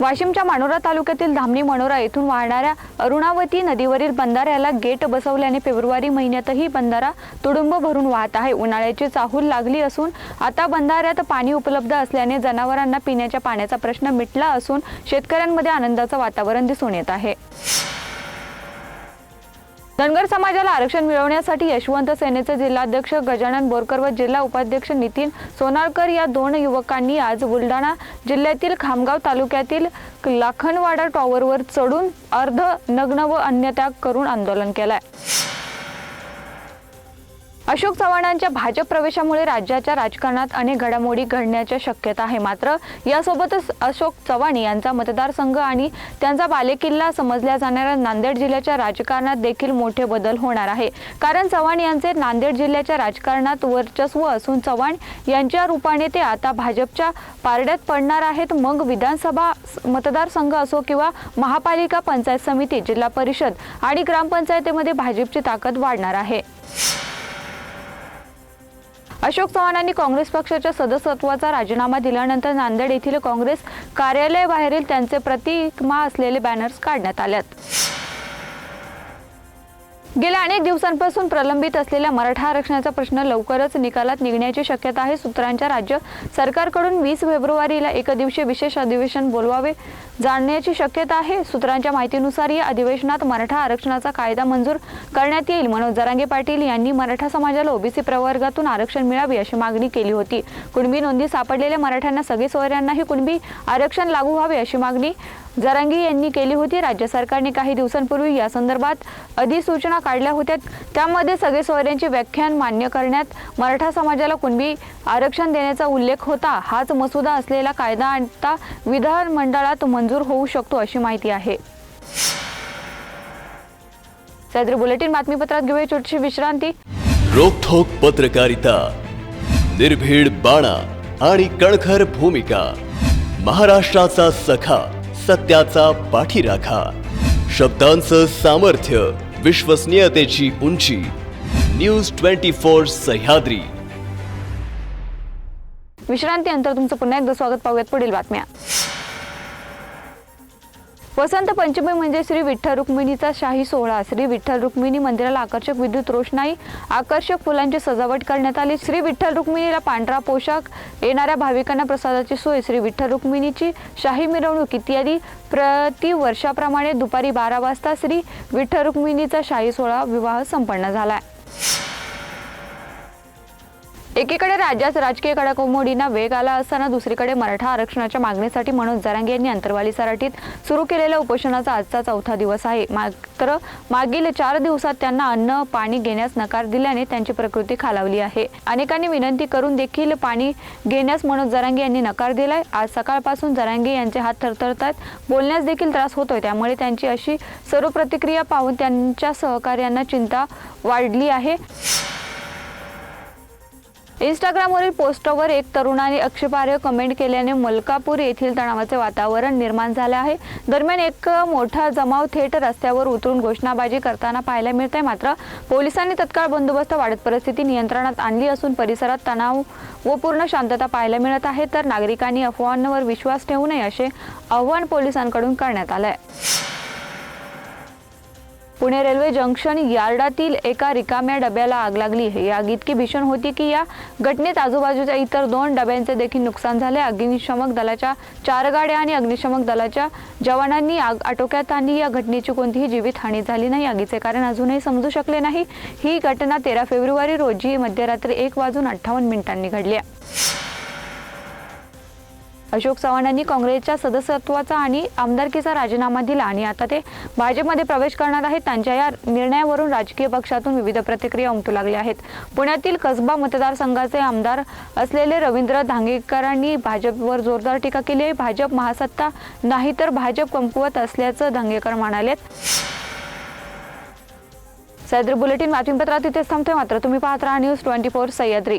वाशिमच्या मानोरा तालुक्यातील धामणी मनोरा येथून वाहणाऱ्या अरुणावती नदीवरील बंधाऱ्याला गेट बसवल्याने फेब्रुवारी महिन्यातही बंधारा तुडुंब भरून वाहत आहे. उन्हाळ्याची चाहूल लागली असून आता बंधाऱ्यात पाणी उपलब्ध असल्याने जनावरांना पिण्याच्या पाण्याचा प्रश्न मिटला असून शेतकऱ्यांमध्ये आनंदाचं वातावरण दिसून येत आहे. धनगर समाजाला आरक्षण मिळवण्यासाठी यशवंत सेनेचे जिल्हाध्यक्ष गजानन बोरकर व जिल्हा उपाध्यक्ष नितीन सोनारकर या दोन युवकांनी आज बुलढाणा जिल्ह्यातील खामगाव तालुक्यातील लाखनवाडा टॉवरवर चढून अर्ध नग्न व अन्यत्याग करून आंदोलन केलंय. अशोक चव्हाणांच्या भाजप प्रवेशामुळे राज्याच्या राजकारणात अनेक घडामोडी घडण्याच्या शक्यता आहे. मात्र यासोबतच अशोक चव्हाण यांचा मतदारसंघ आणि त्यांचा बालेकिल्ला समजल्या जाणाऱ्या नांदेड जिल्ह्याच्या राजकारणात देखील मोठे बदल होणार आहे. कारण चव्हाण यांचे नांदेड जिल्ह्याच्या राजकारणात वर्चस्व असून चव्हाण यांच्या रूपाने ते आता भाजपच्या पारड्यात पडणार आहेत. मग विधानसभा मतदारसंघ असो किंवा महापालिका पंचायत समिती जिल्हा परिषद आणि ग्रामपंचायतीमध्ये भाजपची ताकद वाढणार आहे. अशोक चव्हाणांनी काँग्रेस पक्षाच्या सदस्यत्वाचा राजीनामा दिल्यानंतर नांदेड येथील काँग्रेस कार्यालयाबाहेरील त्यांचे प्रतिमा असलेले बॅनर्स काढण्यात आल्यात. गेल्या अनेक दिवसांपासून प्रलंबित असलेल्या मराठा आरक्षणाचा प्रश्न लवकरच निकालात निघण्याची शक्यता आहे. सूत्रांच्या राज्य सरकारकडून वीस फेब्रुवारीला एकदिवसीय विशेष अधिवेशन बोलवावे जाणण्याची शक्यता आहे. सूत्रांच्या माहितीनुसार या अधिवेशनात मराठा आरक्षणाचा कायदा मंजूर करण्यात येईल. मनोज जरांगे पाटील यांनी मराठा समाजाला ओबीसी प्रवर्गातून आरक्षण मिळावे अशी मागणी केली होती. कुणबी नोंदी सापडलेल्या मराठ्यांना सगळे सोयऱ्यांनाही कुणबी आरक्षण लागू व्हावे अशी मागणी जरांगे यांनी केली होती. राज्य सरकारने काही दिवसांपूर्वी या संदर्भात अधिसूचना काढल्या होत्या. त्यामध्ये सगळे सोयऱ्यांचे व्याख्यान मान्य करण्यात मराठा समाजाला कुणबी आरक्षण देण्याचा उल्लेख होता हाच मसुदा असलेला कायदा आता विधानमंडळात मंजूर होऊ शकतो अशी माहिती आहे. सैद्री बुलेटिन बातमीपत्रात घेऊया छोटीशी विश्रांती. रोखोक पत्रकारिता निर्भीड बाणा आणि कणखर भूमिका महाराष्ट्राचा सखा सत्याचा पाठीराखा शब्दांचं सामर्थ्य विश्वसनीयतेची उंची. News twenty four Sahyadri. विश्रांती अंतर तुमचं पुन्हा एकदा स्वागत. पाहूयात पुढील बातम्या. वसंत पंचमी म्हणजे श्री विठ्ठल रुक्मिणीचा शाही सोहळा. श्री विठ्ठल रुक्मिणी मंदिराला आकर्षक विद्युत रोषणाई आकर्षक फुलांची सजावट करण्यात आली. श्री विठ्ठल रुक्मिणीला पांढरा पोशाख येणाऱ्या भाविकांना प्रसादाची सोय. श्री विठ्ठल रुक्मिणीची शाही मिरवणूक इत्यादी प्रतिवर्षाप्रमाणे दुपारी बारा वाजता श्री विठ्ठल रुक्मिणीचा शाही सोहळा विवाह संपन्न झाला. एकीकडे राज्यात राजकीय घडामोडींना वेग आला असताना दुसरीकडे मराठा आरक्षणाच्या मागणीसाठी मनोज जरांगे यांनी अंतरवाली सराठीत सुरू केलेल्या उपोषणाचा आजचा चौथा दिवस आहे. मात्र मागील चार दिवसात त्यांना अन्न पाणी घेण्यास नकार दिल्याने त्यांची प्रकृती खालावली आहे. अनेकांनी विनंती करून देखील पाणी घेण्यास मनोज जरांगे यांनी नकार दिलाय. आज सकाळपासून जरांगे यांचे हात थरथरतात बोलण्यास देखील त्रास होतोय. त्यामुळे त्यांची अशी सर्व प्रतिक्रिया पाहून त्यांच्या सहकार्यांना चिंता वाढली आहे. इंस्टाग्रामवरील पोस्टवर एक तरुणाने आक्षेपार्ह कमेंट केल्याने मलकापूर येथील तणावाचे वातावरण निर्माण झाले आहे. दरम्यान एक मोठा जमाव थेट रस्त्यावर उतरून घोषणाबाजी करताना पाहायला मिळते मात्र पोलिसांनी तत्काळ बंदोबस्त वाढत परिस्थिती नियंत्रणात आणली असून परिसरात तणाव व पूर्ण शांतता पाहायला मिळत आहे. तर नागरिकांनी अफवांवर विश्वास ठेवू नये असे आव्हान पोलिसांकडून करण्यात आलं आहे पुणे रेल्वे जंक्शन यार्डातील एका रिकाम्या डब्याला आग लागली. आहे ही आग इतकी भीषण होती की या घटनेत आजूबाजूच्या इतर दोन डब्यांचे देखील नुकसान झाले. अग्निशमक दलाच्या चार गाड्या आणि अग्निशमक दलाच्या जवानांनी आग आटोक्यात आणली. या घटनेची कोणतीही जीवितहानी झाली नाही. आगीचे कारण अजूनही समजू शकले नाही. ही घटना तेरा फेब्रुवारी रोजी मध्यरात्री एक वाजून अठ्ठावन्न मिनिटांनी घडली आहे. अशोक चव्हाणांनी काँग्रेसच्या सदस्यत्वाचा आणि आमदारकीचा राजीनामा दिला आणि आता ते भाजपमध्ये प्रवेश करणार आहेत. त्यांच्या या निर्णयावरून राजकीय पक्षातून विविध प्रतिक्रिया उमटू लागल्या आहेत. पुण्यातील कसबा मतदारसंघाचे आमदार असलेले रवींद्र धांगेकरांनी भाजपवर जोरदार टीका केली आहे. भाजप महासत्ता नाही तर भाजप कमकुवत असल्याचं धांगेकर म्हणालेत. सह्याद्री बुलेटिन बातमीपत्रात इथेच थांबते मात्र तुम्ही पाहत राहा न्यूज ट्वेंटी फोर सह्याद्री.